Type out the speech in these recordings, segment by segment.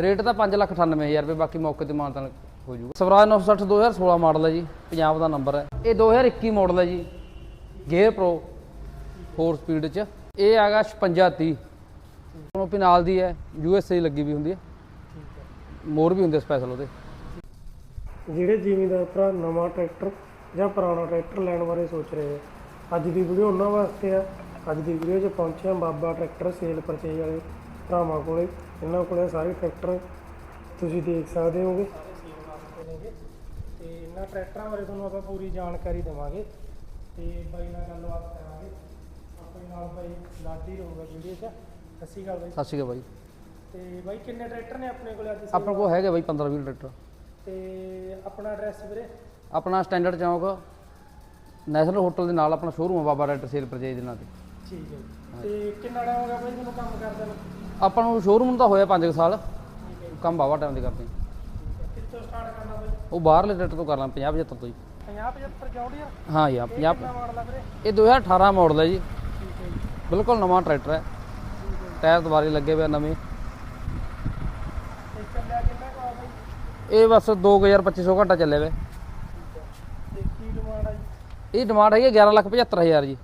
Rate ਤਾਂ 598000 ਰੁਪਏ, ਬਾਕੀ ਮੌਕੇ ਤੇ ਮਾਨਤਾਨ ਹੋ ਜਾਊਗਾ। ਸਵਰਾਜ 960 2016 ਮਾਡਲ ਹੈ ਜੀ, ਪੰਜਾਬ ਦਾ ਨੰਬਰ ਹੈ। ਇਹ 2021 ਮਾਡਲ ਹੈ ਜੀ ਗੇਅਰ ਪ੍ਰੋ 4 ਸਪੀਡ ਚ। ਇਹ ਹੈਗਾ 5630 ਕੋਨੋਪੀ ਨਾਲ ਦੀ ਹੈ ਯੂਐਸਏ ਲੱਗੀ ਵੀ ਹੁੰਦੀ ਹੈ। ਮੋਰ ਵੀ ਹੁੰਦੇ ਸਪੈਸ਼ਲ ਉਹਦੇ। ਜਿਹੜੇ ਜ਼ਿਮੀਂਦਾਰ ਭਰਾ ਨਵਾਂ ਟਰੈਕਟਰ ਜਾਂ ਪੁਰਾਣਾ ਟਰੈਕਟਰ ਲੈਣ ਬਾਰੇ ਸੋਚ ਰਹੇ ਆ, ਅੱਜ ਦੀ ਵੀਡੀਓ ਉਹਨਾਂ ਵਾਸਤੇ ਆ। ਅੱਜ ਦੀ ਵੀਡੀਓ 'ਚ ਪਹੁੰਚੇ ਹਾਂ ਬਾਬਾ ਟਰੈਕਟਰ ਸੇਲ ਪਰਚੇਜ ਵਾਲੇ ਭਰਾਵਾਂ ਕੋਲੇ। ਇਹਨਾਂ ਕੋਲੇ ਸਾਰੇ ਟਰੈਕਟਰ ਤੁਸੀਂ ਦੇਖ ਸਕਦੇ ਹੋਗੇ। ਤੇ ਇਹਨਾਂ ਟਰੈਕਟਰਾਂ ਬਾਰੇ ਤੁਹਾਨੂੰ ਆਪਾਂ ਪੂਰੀ ਜਾਣਕਾਰੀ ਦੇਵਾਂਗੇ। ਤੇ ਬਾਈ ਨਾਲ ਗੱਲਬਾਤ ਕਰਾਂਗੇ। ਆਪਣੇ ਨਾਲ ਬਾਈ ਲਾਡੀ ਰਹੂਗਾ ਵੀਡੀਓ 'ਚ। ਸਤਿ ਸ਼੍ਰੀ ਅਕਾਲ ਬਾਈ। ਸਤਿ ਸ਼੍ਰੀ ਅਕਾਲ ਬਾਈ। ਤੇ ਬਾਈ ਕਿੰਨੇ ਟਰੈਕਟਰ ਨੇ ਆਪਣੇ ਕੋਲੇ ਅੱਜ? ਆਪਣੇ ਕੋਲ ਹੈਗੇ ਬਾਈ 15 20 ਟਰੈਕਟਰ। ਤੇ ਆਪਣਾ ਐਡਰੈਸ ਵੀਰੇ? ਆਪਣਾ ਸਟੈਂਡਰਡ ਚੌਂਕ ਨੈਸ਼ਨਲ ਹੋਟਲ ਦੇ ਨਾਲ ਆਪਣਾ ਸ਼ੋਰੂਮ ਆ ਬਾਬਾ ਰੈਡ ਸੇਲ ਪਰਚੇਜ ਦੇ ਨਾਂ ਤੇ। ਠੀਕ ਹੈ। ਤੇ ਕਿੰਨਾ ਟਾਈਮ ਹੋ ਗਿਆ ਬਾਈ ਤੁਹਾਨੂੰ ਕੰਮ ਕਰਦੇ ਨੂੰ? ਆਪਾਂ ਨੂੰ ਸ਼ੋਰੂਮ ਤਾਂ ਹੋਇਆ 5 ਸਾਲ। ਕੰਮ ਬਾਵਾ ਟਾਈਮ ਦੇ ਕਰਦੇ ਹਾਂ। ਕਿੱਥੋਂ ਸਟਾਰਟ ਕਰਨਾ ਬਾਈ ਉਹ ਬਾਹਰਲੇ ਰੇਟ ਤੋਂ ਕਰ ਲਾਂ 50 75 ਤੋਂ ਜੀ। 50 75 ਜੌੜੀਆ ਹਾਂ ਜੀ ਹਾਂ, 50 ਕਿੰਨਾ ਮਾਡਲ ਆ ਵੀਰੇ? ਇਹ 2018 ਮਾਡਲ ਹੈ ਜੀ। ਬਿਲਕੁਲ ਨਵਾਂ ਟਰੈਕਟਰ ਹੈ। ਟਾਇਰ ਦੁਬਾਰੇ ਲੱਗੇ ਹੋਏ ਆ ਨਵੇਂ। ਇਹ ਬਸ 2250 ਘੰਟਾ ਚੱਲੇ ਵੇ। ਇਹ ਡਿਮਾਂਡ ਹੈਗੀ 11 ਲੱਖ 75000 ਜੀ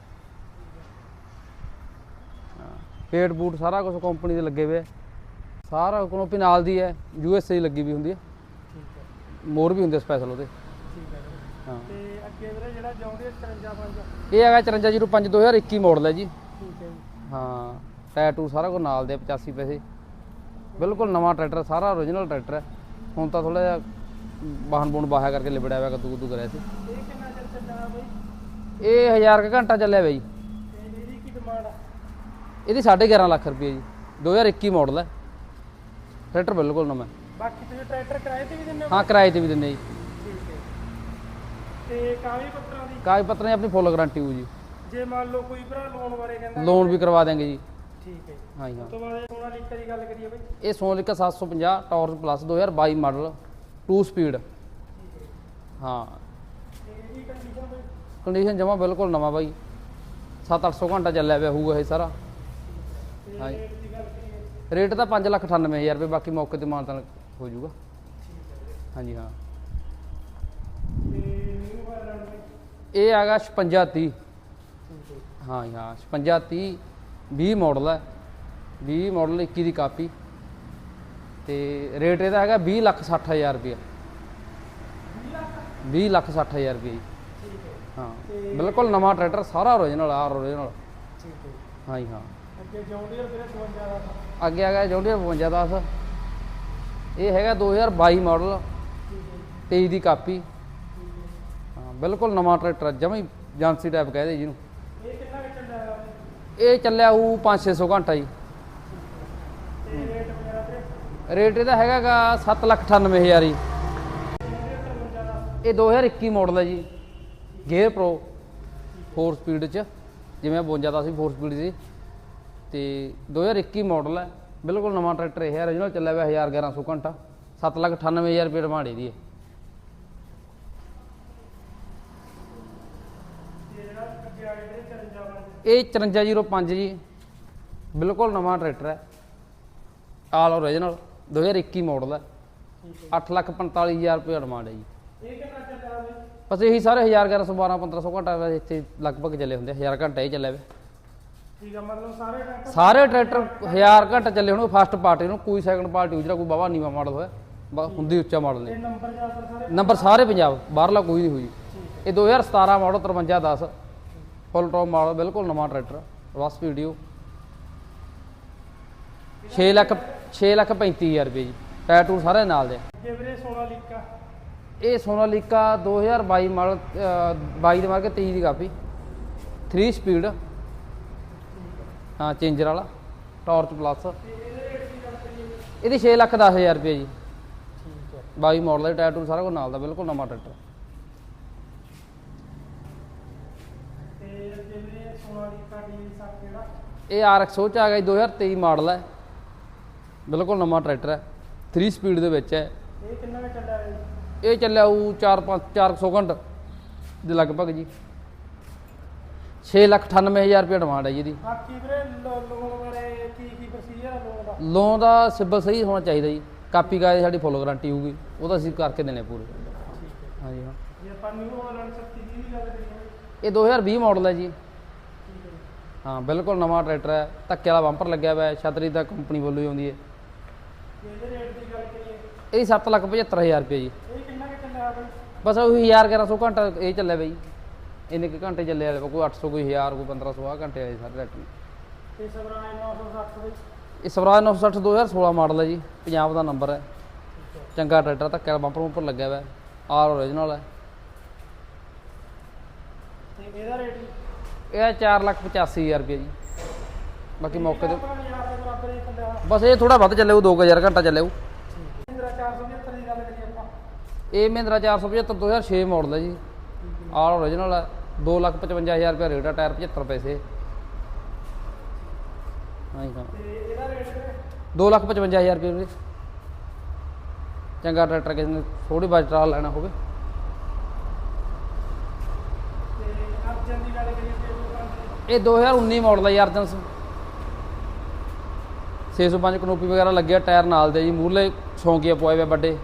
ਹਾਂ, ਪੇਟ ਬੂਟ ਸਾਰਾ ਕੁਝ ਕੰਪਨੀ ਦੇ ਲੱਗੇ ਹੋਏ ਆ। ਸਾਰਾ ਕੋਨੋਪੀ ਨਾਲ ਦੀ ਹੈ ਯੂਐਸਏ ਲੱਗੀ ਵੀ ਹੁੰਦੀ ਹੈ। ਠੀਕ ਹੈ। ਮੋਰ ਵੀ ਹੁੰਦੇ ਸਪੈਸ਼ਲ ਉਹਦੇ। ਠੀਕ ਹੈ ਵੀਰੇ। ਹਾਂ। ਤੇ ਅੱਗੇ ਵੀਰੇ ਜਿਹੜਾ 53 ਪੰਜ? ਇਹ ਹੈਗਾ 5405 2021 ਮਾਡਲ ਹੈ ਜੀ। ਠੀਕ ਹੈ ਜੀ। ਹਾਂ ਟੈਟੂ ਸਾਰਾ ਕੁਝ ਨਾਲ ਦੇ 85 ਪੈਸੇ। ਬਿਲਕੁਲ ਨਵਾਂ ਟਰੈਕਟਰ ਸਾਰਾ ਓਰੀਜਨਲ ਟਰੈਕਟਰ ਹੈ। ਹੁਣ ਤਾਂ ਥੋੜਾ ਜਿਹਾ ਵਾਹਨ ਬੁਣ ਬਾਹਾ ਕਰਕੇ ਲਿਬੜਿਆ ਹੋਇਆ ਕਦੂ ਕਦੂ ਕਰਿਆ ਸੀ। ਇਹ ਕਿੰਨਾ ਚਿਰ ਬਾਈ? ਇਹ 1000 ਕੁ ਘੰਟਾ ਚੱਲਿਆ ਬਈ ਤੇ ਇਹਦੀ ਕੀ ਡਿਮਾਂਡ ਆ ਇਹਦੀ 11.5 ਲੱਖ ਰੁਪਏ ਜੀ। 2021 ਮਾਡਲ ਹੈ। ਟਰੈਕਟਰ ਬਿਲਕੁਲ ਨਵਾਂ ਬਾਕੀ ਤੁਸੀਂ ਟਰੈਕਟਰ ਕਿਰਾਏ ਤੇ ਵੀ ਦਿੰਦੇ ਹੋ? ਹਾਂ ਕਿਰਾਏ ਤੇ ਵੀ ਦਿੰਦੇ ਜੀ। ਠੀਕ ਹੈ। ਤੇ ਕਾਗਜ਼ ਪੱਤਰਾਂ ਦੀ? ਕਾਗਜ਼ ਪੱਤਰ ਨੇ ਆਪਣੀ ਫੁੱਲ ਗਾਰੰਟੀ ਹੋਊ ਜੀ। ਜੇ ਮੰਨ ਲਓ ਕੋਈ ਭਰਾ ਲੋਨ ਬਾਰੇ ਕਹਿੰਦਾ ਲੋਨ ਵੀ ਕਰਵਾ ਦੇਂਗੇ ਜੀ। ਠੀਕ ਹੈ। ਹਾਂ ਜੀ ਹਾਂ। ਉਸ ਤੋਂ ਬਾਅਦ ਸੋਨਾ ਲੀਕਾ ਦੀ ਗੱਲ ਕਰੀਏ ਬਾਈ। ਇਹ ਸੋਨਿਕਾ 750 ਟੌਰਸ ਪਲੱਸ 2022 ਮਾਡਲ 2 ਸਪੀਡ ਹਾਂ। ਕੰਡੀਸ਼ਨ ਜਮਾ ਬਿਲਕੁਲ ਨਵਾਂ ਬਾਈ। 7-800 ਘੰਟਾ ਚੱਲਿਆ ਪਿਆ ਹੋਊਗਾ ਇਹ ਸਾਰਾ। ਹਾਂਜੀ। ਰੇਟ ਤਾਂ 598000 ਰੁਪਏ ਬਾਕੀ ਮੌਕੇ ਤੇ ਮਾਨਤਾਨ ਹੋ ਜਾਊਗਾ। ਹਾਂਜੀ ਹਾਂ। ਇਹ ਹੈਗਾ 5630 ਠੀਕ ਹੈ ਹਾਂ ਜੀ ਹਾਂ 5630 20 ਮਾਡਲ ਹੈ। 20 ਮਾਡਲ 21 ਦੀ ਕਾਪੀ। ਤੇ ਰੇਟ ਇਹਦਾ ਹੈਗਾ 20 ਲੱਖ 60000 ਰੁਪਏ। 20 ਲੱਖ 60000 ਰੁਪਏ ਹੈ। ਬਿਲਕੁਲ ਨਵਾਂ ਟਰੈਕਟਰ ਸਾਰਾ ਓਰੀਜਨਲ ਆ ਓਰੀਜਨਲ ਠੀਕ ਹੈ। ਹਾਂ ਜੀ ਹਾਂ। ਅੱਗੇ ਜੌਂਡੀਅਰ ਵੀਰੇ 52 ਦਾ ਅੱਗੇ ਹੈਗਾ ਜੌਂਡੀਆ 5210 ਇਹ ਹੈਗਾ 2022 ਮਾਡਲ 23 ਦੀ ਕਾਪੀ। ਹਾਂ ਬਿਲਕੁਲ ਨਵਾਂ ਟਰੈਕਟਰ ਜਮਾ ਹੀ ਏਜੰਸੀ ਟਾਈਪ ਕਹਦੇ ਜਿਹਨੂੰ ਇਹ ਕਿੰਨਾ ਚੱਲਿਆ? ਇਹ ਚੱਲਿਆ ਉਹ 5-600 ਘੰਟਾ ਜੀ। ਰੇਟ ਇਹਦਾ ਹੈਗਾਗਾ 798000 ਜੀ। ਜੌਂਡੀਅਰ 53 ਦਾ। ਇਹ 2021 ਮਾਡਲ ਹੈ ਜੀ। ਗੇਅਰ ਪ੍ਰੋ 4 ਸਪੀਡ ਚ। ਜਿਵੇਂ 52 ਦਾ ਸੀ 4 ਸਪੀਡ ਸੀ ਤੇ 2021 ਮਾਡਲ ਹੈ। ਬਿਲਕੁਲ ਨਵਾਂ ਟਰੈਕਟਰ ਇਹ ਹੈ origignal ਚੱਲਿਆ ਹੋਇਆ 1100 ਘੰਟਾ। 798000 ਰੁਪਏ ਡਿਮਾਂਡ ਇਹਦੀ ਹੈ ਤੇ ਜਿਹੜਾ ਅੱਗੇ ਆ ਗਿਆ ਵੀਰੇ 54 ਪੰਜ ਇਹ 5405 ਜੀ। ਬਿਲਕੁਲ ਨਵਾਂ ਟਰੈਕਟਰ ਹੈ। ਆਲ origignal 2021 ਮਾਡਲ ਹੈ। ਠੀਕ 845000 ਰੁਪਏ ਡਿਮਾਂਡ ਹੈ ਜੀ। ਹੈ ਇਹ ਕਿੰਨਾ ਚੱਲਿਆ ਬਾਈ ਬਸ ਇਹੀ ਸਾਰੇ 1112 1500 ਘੰਟਾ ਇੱਥੇ ਲਗਭਗ ਚੱਲੇ ਹੁੰਦੇ 1000 ਘੰਟਾ ਹੀ ਚੱਲਿਆ ਵੇ ਠੀਕ ਆ ਮਤਲਬ ਸਾਰੇ ਟਰੈਕਟਰ ਸਾਰੇ ਟਰੈਕਟਰ 1000 ਘੰਟਾ ਚੱਲੇ ਹੋਣਗੇ ਫਸਟ ਪਾਰਟੀ ਨੂੰ ਕੋਈ ਸੈਕੰਡ ਪਾਰਟੀ ਜਿਹੜਾ ਕੋਈ ਬਾਵਾ ਨੀਵਾ ਮਾਡਲ ਹੋਇਆ ਬਸ ਹੁੰਦੀ ਉੱਚਾ ਮਾਡਲ ਨੇ ਇਹ। ਨੰਬਰ ਜ਼ਿਆਦਾਤਰ ਸਾਰੇ ਨੰਬਰ ਸਾਰੇ ਪੰਜਾਬ ਬਾਹਰਲਾ ਕੋਈ ਨਹੀਂ ਹੋਈ। ਇਹ 2017 ਮਾਡਲ 5310 ਫੁੱਲ ਟੌਪ ਮਾਡਲ ਬਿਲਕੁਲ ਨਵਾਂ ਟਰੈਕਟਰ ਬਸ ਵੀਡੀਓ 6 ਲੱਖ 6 ਲੱਖ 35000 ਰੁਪਏ ਜੀ ਟਾਇਰ ਟੂਰ ਸਾਰੇ ਨਾਲ ਦੇ। ਅੱਗੇ ਵੀਰੇ ਸੋਨਾ ਲੀਕਾ ਇਹ ਸੋਨਾਲੀਕਾ 2022 ਮਾਡਲ ਅਹ, 22 ਦੇ ਮਾਰ ਕੇ 23 ਦੀ ਕਾਪੀ 3 ਸਪੀਡ ਹਾਂ ਚੇਂਜਰ ਵਾਲਾ ਟਾਰਚ ਪਲੱਸ। ਇਹਦੇ ਰੇਟ ਦੀ ਗੱਲ ਕਰੀਏ ਇਹਦੀ 6 ਲੱਖ 10000 ਰੁਪਏ ਜੀ। ਠੀਕ ਹੈ। 22 ਮਾਡਲ ਦਾ ਟਾਇਰ ਟੂਰ ਸਾਰਾ ਕੁਝ ਨਾਲ ਦਾ ਬਿਲਕੁਲ ਨਵਾਂ ਟਰੈਕਟਰ। ਇਹ RX ਚ ਆ ਗਿਆ ਜੀ 2023 ਮਾਡਲ ਹੈ। ਬਿਲਕੁਲ ਨਵਾਂ ਟਰੈਕਟਰ ਹੈ। 3 ਸਪੀਡ ਦੇ ਵਿੱਚ ਹੈ। ਇਹ ਕਿੰਨਾ ਚੱਲਿਆ ਇਹ ਚੱਲਿਆ ਉਹ 4 5 400 ਘੰਟ ਦੇ ਲਗਭਗ ਜੀ। 6 ਲੱਖ 98000 ਰੁਪਏ ਡਿਮਾਂਡ ਹੈ ਜੀ ਇਹਦੀ। ਬਾਕੀ ਵੀਰੇ ਲੋਨ ਬਾਰੇ ਕੀ ਕੀ ਪ੍ਰੋਸੀਜਰ ਹੈ ਲੋਨ ਦਾ? ਲੋਨ ਦਾ ਸਿਬਲ ਸਹੀ ਹੋਣਾ ਚਾਹੀਦਾ ਜੀ। ਕਾਪੀ ਕਾਜ ਸਾਡੀ ਫੁੱਲ ਗਾਰੰਟੀ ਹੋਊਗੀ। ਉਹ ਤਾਂ ਅਸੀਂ ਕਰਕੇ ਦੇਣੇ ਪੂਰੇ। ਹਾਂਜੀ ਹਾਂ। ਜੇ ਆਪਾਂ ਨਿਊ ਹਾਲੈਂਡ 36 ਦੀ ਵੀ ਗੱਲ ਕਰੀਏ। ਇਹ 2020 ਮਾਡਲ ਹੈ ਜੀ। ਹਾਂ ਬਿਲਕੁਲ ਨਵਾਂ ਟਰੈਕਟਰ ਹੈ। ਧੱਕੇ ਵਾਲਾ ਬੰਪਰ ਲੱਗਿਆ ਹੋਇਆ ਹੈ। ਛਤਰੀ ਤਾਂ ਕੰਪਨੀ ਵੱਲੋਂ ਹੀ ਆਉਂਦੀ ਹੈ। ਤੇ ਇਹਦੇ ਰੇਟ ਦੀ ਗੱਲ ਕਰੀਏ। ਇਹ 775000 ਰੁਪਏ ਜੀ। ਇਹ ਕਿੰਨਾ ਕੁ ਚੱਲਿਆ ਬਈ ਬਸ ਉਹ 1000 1100 ਘੰਟਾ ਇਹ ਚੱਲਿਆ ਬਈ ਇੰਨੇ ਕੁ ਘੰਟੇ ਚੱਲੇ ਵਾਲੇ ਕੋਈ 800 ਕੋਈ 1000 ਕੋਈ 1500 ਆ ਘੰਟੇ ਆਏ ਸਾਰੇ ਟਰੈਕਟਰ ਤੇ ਸਵਰਾਜ 960 ਬਈ ਇਹ ਸਵਰਾਜ 960 2016 ਮਾਡਲ ਹੈ ਜੀ ਪੰਜਾਬ ਦਾ ਨੰਬਰ ਹੈ। ਚੰਗਾ ਟਰੈਕਟਰ ਧੱਕੇ ਵਾਲਾ ਬੰਪਰ ਬੰਪਰ ਲੱਗਿਆ ਹੋਇਆ ਹੈ। ਆਰ ਓਰੀਜਨਲ ਹੈ। ਤੇ ਇਹਦਾ ਰੇਟ? ਇਹ 485000 ਰੁਪਏ ਜੀ। ਬਾਕੀ ਮੌਕੇ ਤੇ ਬਸ ਇਹ ਥੋੜਾ ਵੱਧ ਚੱਲੇ ਉਹ 2000 ਘੰਟਾ ਚੱਲੇ ਉਹ ਮਹਿੰਦਰਾ 475 ਦੀ ਗੱਲ ਕਰੀਏ ਆਪਾਂ। ਇਹ ਮਹਿੰਦਰਾ 475 2006 ਮਾਡਲ ਹੈ ਜੀ। ਆਲ ਓਰੀਜਨਲ ਹੈ। 255000 ਰੁਪਏ ਰੇਟ ਹੈ ਟਾਇਰ 75 ਪੈਸੇ। ਹਾਂਜੀ ਹਾਂ। ਇਹਦਾ ਰੇਟ ਵੀਰੇ 255000 ਰੁਪਏ ਵੀਰੇ। ਚੰਗਾ ਟਰੈਕਟਰ ਕਿਸੇ ਨੇ ਥੋੜੀ ਬਜਟ ਲੈਣਾ ਹੋਵੇ। ਇਹ 2019 ਮਾਡਲ ਹੈ ਜੀ ਅਰਜਨ 605 ਕਨੋਪੀ ਵਗੈਰਾ ਲੱਗਿਆ ਟਾਇਰ ਨਾਲ ਦੇ ਜੀ ਮੂਹਰਲੇ ਛੌਂਕੀਆਂ ਪਵਾਏ ਹੋਏ ਵੱਡੇ। ਇਹ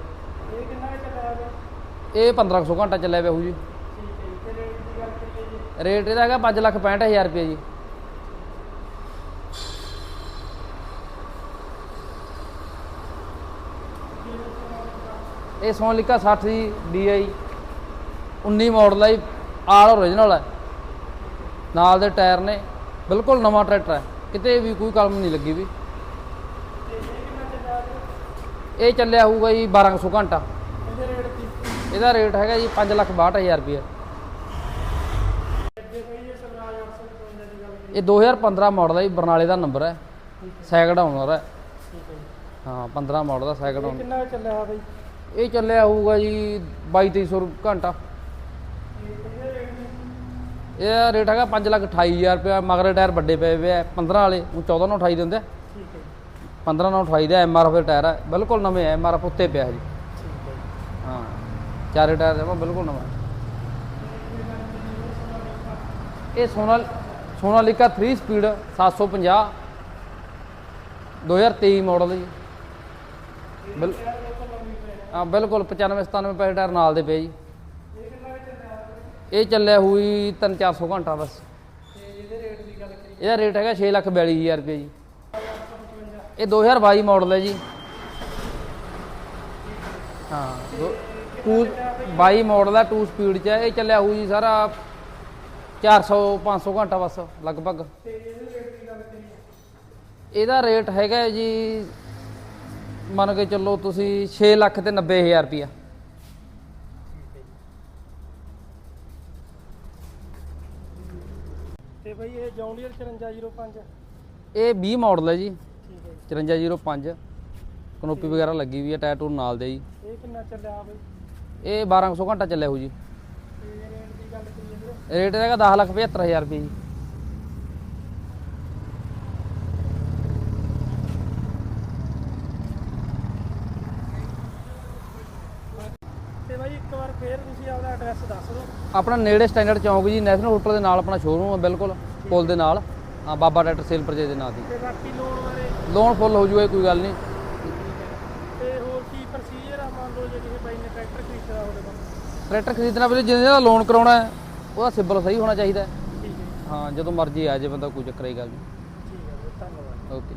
ਕਿੰਨਾ ਕੁ ਚੱਲਿਆ ਬਈ ਇਹ 1500 ਘੰਟਾ ਚੱਲਿਆ ਪਿਆ ਹੋਊ ਜੀ ਠੀਕ ਹੈ ਜੀ। ਤੇ ਰੇਟ ਦੀ ਗੱਲ ਕਰੀਏ ਜੀ ਰੇਟ ਇਹਦਾ ਹੈਗਾ 565000 ਰੁਪਏ ਜੀ। ਇਹ ਸੋਨਲਿਕਾ 60 ਦੀ DI 19 ਮਾਡਲ ਹੈ ਜੀ, ਆਲ ਓਰੀਜਨਲ ਹੈ ਨਾਲ ਦੇ ਟਾਇਰ ਨੇ ਬਿਲਕੁਲ ਨਵਾਂ ਟਰੈਕਟਰ ਹੈ ਕਿਤੇ ਵੀ ਕੋਈ ਕਲਮ ਨਹੀਂ ਲੱਗੀ ਵੀ। ਇਹ ਚੱਲਿਆ ਹੋਊਗਾ ਜੀ 1200 ਘੰਟਾ ਇਹਦੇ ਰੇਟ ਇਹਦਾ ਰੇਟ ਹੈਗਾ ਜੀ 562000 ਰੁਪਏ ਅੱਗੇ ਬਈ ਇਹ ਸਵਰਾਜ 855 ਦੀ ਗੱਲ ਕਰੀਏ ਇਹ 2015 ਮਾਡਲ ਹੈ ਜੀ ਬਰਨਾਲੇ ਦਾ ਨੰਬਰ ਹੈ। ਸੈਕਿੰਡ ਓਨਰ ਹੈ। ਠੀਕ ਹੈ ਜੀ। ਹਾਂ 15 ਮਾਡਲ ਦਾ ਸੈਕਿੰਡ ਇਹ ਓਨਰ ਕਿੰਨਾ ਚੱਲਿਆ ਬਈ? ਇਹ ਚੱਲਿਆ ਹੋਊਗਾ ਜੀ 2200 ਘੰਟਾ। ਤੇ ਇਹਦੇ ਰੇਟ ਹੈਗਾ 528000 ਰੁਪਏ ਮਗਰ ਟਾਇਰ ਵੱਡੇ ਪਏ ਹੋਏ ਆ 15 ਵਾਲੇ ਉਹ 14 ਨੂੰ 28 ਦਿੰਦੇ ਆ। ਠੀਕ ਹੈ ਜੀ। 15 ਨੂੰ 28 ਦਾ ਐਮਆਰਐਫ ਦੇ ਟਾਇਰ ਹੈ ਬਿਲਕੁਲ ਨਵੇਂ ਐ ਐਮਆਰਐਫ ਉੱਤੇ ਪਿਆ ਜੀ। ਠੀਕ ਹੈ ਜੀ। ਹਾਂ ਚਾਰੇ ਟਾਇਰ ਜਮਾ ਬਿਲਕੁਲ ਨਵਾਂ। ਇਹ ਸੋਨਾ ਸੋਨਾਲੀਕਾ 3 ਸਪੀਡ 750 2023 ਮਾਡਲ ਜੀ। ਬਿਲ ਹਾਂ, ਬਿਲਕੁਲ 95 97 ਪੈਸੇ ਟਾਇਰ ਨਾਲ ਦੇ ਪਏ ਜੀ। ਇਹ ਚੱਲਿਆ ਬਈ ਇਹ ਚੱਲਿਆ ਹੋਈ 3-400 ਘੰਟਾ ਬਸ। ਇਹਦਾ ਰੇਟ ਹੈਗਾ ਗੱਲ ਲੱਖ ਇਹਦਾ ਰੇਟ ਹੈਗਾ 642000 ਰੁਪਏ ਜੀ। ਇਹ 2022 ਮਾਡਲ ਹੈ ਜੀ। ਹਾਂ, ਦੋ- ਟੂ 22 ਮਾਡਲ ਹੈ 2 ਸਪੀਡ ਚ ਹੈ। ਇਹ ਚੱਲਿਆ ਹੋਊ ਜੀ ਸਾਰਾ 400 500 ਘੰਟਾ ਬਸ ਲਗਭਗ। ਇਹਦੇ ਰੇਟ ਹੈਗਾ ਜੀ ਮੰਨ ਕੇ ਚੱਲੋ ਤੁਸੀਂ 6 ਲੱਖ ਤੇ 90000 ਰੁਪਿਆ ਤੇ ਬਈ ਇਹ ਜੌਂਡੀਅਰ 5405 ਇਹ 20 ਮਾਡਲ ਹੈ ਜੀ। ਠੀਕ ਹੈ 5405 ਕਨੋਪੀ ਵਗੈਰਾ ਲੱਗੀ ਹੋਈ ਹੈ ਟਾਇਰ ਟੂਰ ਨਾਲ ਦੇ ਜੀ। ਜੀ। ਇਹ ਕਿੰਨਾ ਚੱਲਿਆ ਬਈ? ਇਹ 1200 ਘੰਟਾ ਚੱਲਿਆ ਹੋਊ ਜੀ। ਰੇਟ ਹੈਗਾ 10 ਲੱਖ 75000 ਰੁਪਏ ਜੀ। ਤੇ ਬਾਈ ਇੱਕ ਵਾਰ ਫੇਰ ਤੁਸੀਂ ਆਪਦਾ ਐਡਰੈਸ ਦੱਸ ਦਿਓ। ਆਪਣਾ ਨੇੜੇ ਸਟੈਂਡਰਡ ਚੌਂਕ ਜੀ ਨੈਸ਼ਨਲ ਹੋਟਲ ਦੇ ਨਾਲ ਆਪਣਾ ਸ਼ੋਰੂਮ ਹੈ ਬਿਲਕੁਲ ਪੁਲ ਦੇ ਨਾਲ। ਹਾਂ ਬਾਬਾ ਟਰੈਕਟਰ ਸੇਲ ਪਰਚੇਜ ਦੇ ਨਾਂ ਦੀ ਤੇ ਬਾਕੀ ਲੋਨ ਬਾਰੇ? ਲੋਨ ਫੁੱਲ ਹੋ ਜੂਗਾ ਕੋਈ ਗੱਲ ਨਹੀਂ। ਤੇ ਹੋਰ ਕੀ ਪ੍ਰੋਸੀਜਰ ਆ? ਮੰਨ ਲਓ ਜੇ ਕਿਸੇ ਬਾਈ ਨੇ ਟਰੈਕਟਰ ਖਰੀਦਣਾ ਹੋਵੇ ਤਾਂ। ਟਰੈਕਟਰ ਖਰੀਦਣਾ ਵੇਲੇ ਜਿਹਨੇ ਦਾ ਲੋਨ ਕਰਾਉਣਾ ਹੈ। ਉਹਦਾ ਸਿਬਲ ਸਹੀ ਹੋਣਾ ਚਾਹੀਦਾ ਹੈ। ਠੀਕ ਹੈ। ਹਾਂ ਜਦੋਂ ਮਰਜ਼ੀ ਆ ਜੇ ਬੰਦਾ ਕੋਈ ਚੱਕਰ ਹੀ ਗੱਲ ਨਹੀਂ। ਠੀਕ ਹੈ ਵੀਰੇ, ਧੰਨਵਾਦ। ਓਕੇ।